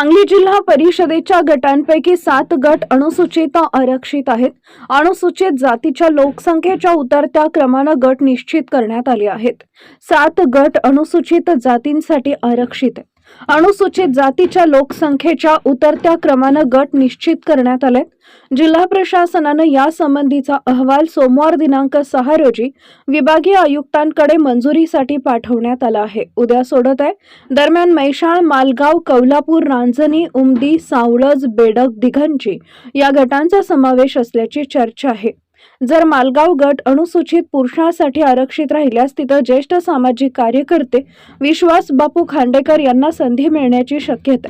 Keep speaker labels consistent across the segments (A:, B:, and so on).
A: सांगली जिल्हा परिषदेच्या गटांपैकी सात गट अनुसूचित आरक्षित आहेत. अनुसूचित जातीच्या लोकसंख्येच्या उतरत्या क्रमानं गट निश्चित करण्यात आले आहेत. सात गट अनुसूचित जातींसाठी आरक्षित आहेत. अनुसूचित जातीच्या लोकसंख्येच्या उतरत्या क्रमानं गट निश्चित करण्यात आले. जिल्हा प्रशासनानं यासंबंधीचा अहवाल सोमवार दिनांक सहा रोजी विभागीय आयुक्तांकडे मंजुरीसाठी पाठवण्यात आला आहे. उद्या सोडत आहे. दरम्यान मैशाळ मालगाव कौलापूर रांजणी उमदी सावळज बेडक दिघंची या गटांचा समावेश असल्याची चर्चा आहे. जर मालगाव गट अनुसूचित पुरुषांसाठी आरक्षित राहिल्यास तिथं ज्येष्ठ सामाजिक कार्यकर्ते विश्वास बापू खांडेकर यांना संधी मिळण्याची शक्यता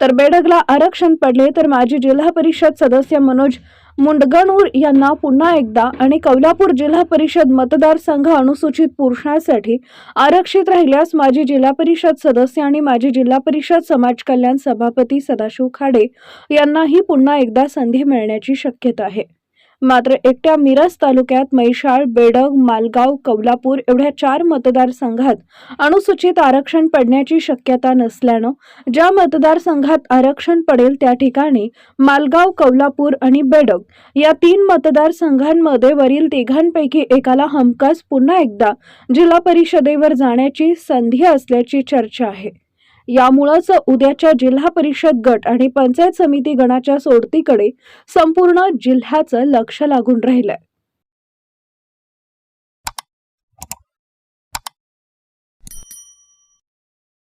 A: तर बेडगला आरक्षण पडले तर माजी जिल्हा परिषद सदस्य मनोज मुंडगणूर यांना पुन्हा एकदा आणि कौलापूर जिल्हा परिषद मतदारसंघ अनुसूचित पुरुषांसाठी आरक्षित राहिल्यास माजी जिल्हा परिषद सदस्य आणि माजी जिल्हा परिषद समाज कल्याण सभापती सदाशिव खाडे यांनाही पुन्हा एकदा संधी मिळण्याची शक्यता आहे. मात्र एकट्या मिरज तालुक्यात मैशाळ बेडग मालगाव कौलापूर एवढ्या चार मतदारसंघात अनुसूचित आरक्षण पडण्याची शक्यता नसल्यानं ज्या मतदारसंघात आरक्षण पडेल त्या ठिकाणी मालगाव कौलापूर आणि बेडग या तीन मतदारसंघांमध्ये वरील तिघांपैकी एकाला हमखास पुन्हा एकदा जिल्हा परिषदेवर जाण्याची संधी असल्याची चर्चा आहे. यामुळंच उद्याच्या जिल्हा परिषद गट आणि पंचायत समिती गणाच्या सोडतीकडे संपूर्ण जिल्ह्याचं लक्ष लागून राहिलंय.